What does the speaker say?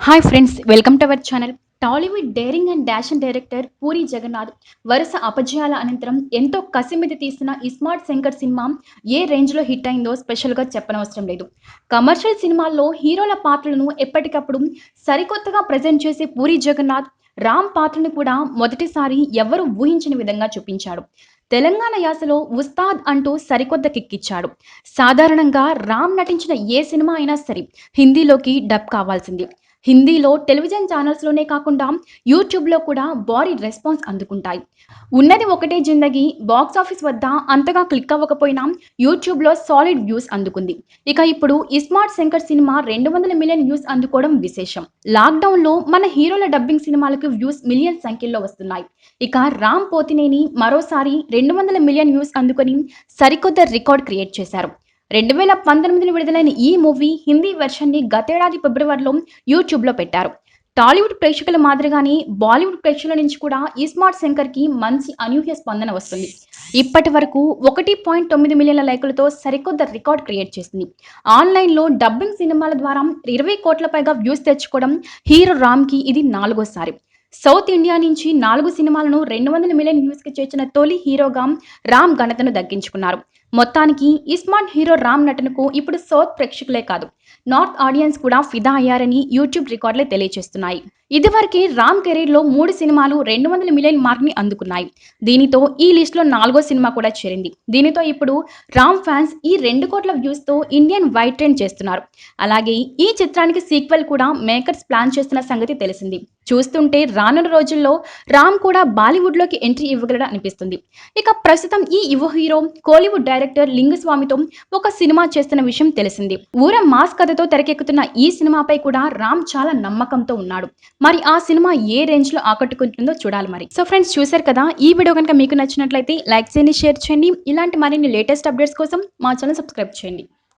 Hi friends welcome to our channel Tollywood daring and dashing director Puri Jagannadh వరుస అపజయాల అనంతరం ఎంతో కసి మీద తీసిన ఇస్మార్ట్ శంకర్ సినిమా ఏ రేంజ్లో హిట్ అయిందో స్పెషల్గా చెప్పనవసరం లేదు. కమర్షియల్ సినిమాల్లో హీరోల పాత్రలను ఎప్పటికప్పుడు సరికొత్తగా ప్రజెంట్ చేసే పూరి జగన్నాథ్ రామ్ పాత్రను కూడా మొదటిసారి ఎవరు ఊహించని విధంగా చూపించాడు. తెలంగాణ యాసలో ఉస్తాద్ అంటూ సరికొత్త కిక్కిచ్చాడు సాధారణంగా రామ్ నటించిన ఏ సినిమా అయినా సరే హిందీలోకి డబ్ కావాల్సింది. హిందీలో టెలివిజన్ ఛానల్స్లోనే కాకుండా యూట్యూబ్లో కూడా భారీ రెస్పాన్స్ అందుకుంటాయి. ఉన్నది ఒకటే జిందగీ బాక్స్ ఆఫీస్ వద్ద అంతగా క్లిక్ అవ్వకపోయినా యూట్యూబ్లో సాలిడ్ వ్యూస్ అందుకుంది. ఇక ఇప్పుడు ఇస్మార్ట్ శంకర్ సినిమా రెండు వందల మిలియన్ వ్యూస్ అందుకోవడం విశేషం. లాక్డౌన్లో మన హీరోల డబ్బింగ్ సినిమాలకు వ్యూస్ మిలియన్ సంఖ్యలో వస్తున్నాయి. ఇక రామ్ పోతినేని మరోసారి రెండు వందల మిలియన్ వ్యూస్ అందుకొని సరికొత్త రికార్డ్ క్రియేట్ చేశారు. రెండు వేల పంతొమ్మిదిలో విడుదలైన ఈ మూవీ హిందీ వెర్షన్ని గతేడాది ఫిబ్రవరిలో యూట్యూబ్లో పెట్టారు. టాలీవుడ్ ప్రేక్షకుల మాదిరిగానే బాలీవుడ్ ప్రేక్షకుల నుంచి కూడా ఇస్మార్ట్ శంకర్కి మంచి అనూహ్య స్పందన వస్తుంది. ఇప్పటి వరకు ఒకటి పాయింట్ తొమ్మిది మిలియన్ల లైకులతో సరికొత్త రికార్డ్ క్రియేట్ చేసింది. ఆన్లైన్లో డబ్బింగ్ సినిమాల ద్వారా ఇరవై కోట్ల పైగా వ్యూస్ తెచ్చుకోవడం హీరో రామ్కి ఇది నాలుగోసారి. సౌత్ ఇండియా నుంచి నాలుగు సినిమాలను రెండు వందల మిలియన్ వ్యూస్కి చేర్చిన తొలి హీరోగా రామ్ ఘనతను దక్కించుకున్నారు. మొత్తానికి ఇస్మాన్ హీరో రామ్ నటనకు ఇప్పుడు సౌత్ ప్రేక్షకులే కాదు నార్త్ ఆడియన్స్ కూడా ఫిదా అయ్యారని యూట్యూబ్ రికార్డులే తెలియజేస్తున్నాయి ఇదివరకే రామ్ కెరీర్లో మూడు సినిమాలు రెండు వందల మిలియన్ మార్క్ని అందుకున్నాయి. దీనితో ఈ లిస్ట్లో నాలుగో సినిమా కూడా చేరింది. దీనితో ఇప్పుడు రామ్ ఫ్యాన్స్ ఈ రెండు కోట్ల వ్యూస్తో ఇండియన్ వైట్ ట్రెండ్ చేస్తున్నారు. అలాగే ఈ చిత్రానికి సీక్వెల్ కూడా మేకర్స్ ప్లాన్ చేస్తున్న సంగతి తెలిసింది. చూస్తుంటే రానున్న రోజుల్లో రామ్ కూడా బాలీవుడ్లోకి ఎంట్రీ ఇవ్వగలడు అనిపిస్తుంది ఇక ప్రస్తుతం ఈ యువ హీరో కోలీవుడ్ డైరెక్టర్ లింగస్వామితో ఒక సినిమా చేస్తున్న విషయం తెలిసింది. ఊర మాస్ కథతో తెరకెక్కుతున్న ఈ సినిమాపై కూడా రామ్ చాలా నమ్మకంతో ఉన్నాడు. మరి ఆ సినిమా ఏ రేంజ్లో ఆకట్టుకుంటుందో చూడాలి మరి. సో ఫ్రెండ్స్ చూసారు కదా? ఈ వీడియో కనుక మీకు నచ్చినట్లయితే లైక్ చేయండి షేర్ చేయండి. ఇలాంటి మరిన్ని లేటెస్ట్ అప్డేట్స్ కోసం మా ఛానల్ సబ్స్క్రైబ్ చేయండి.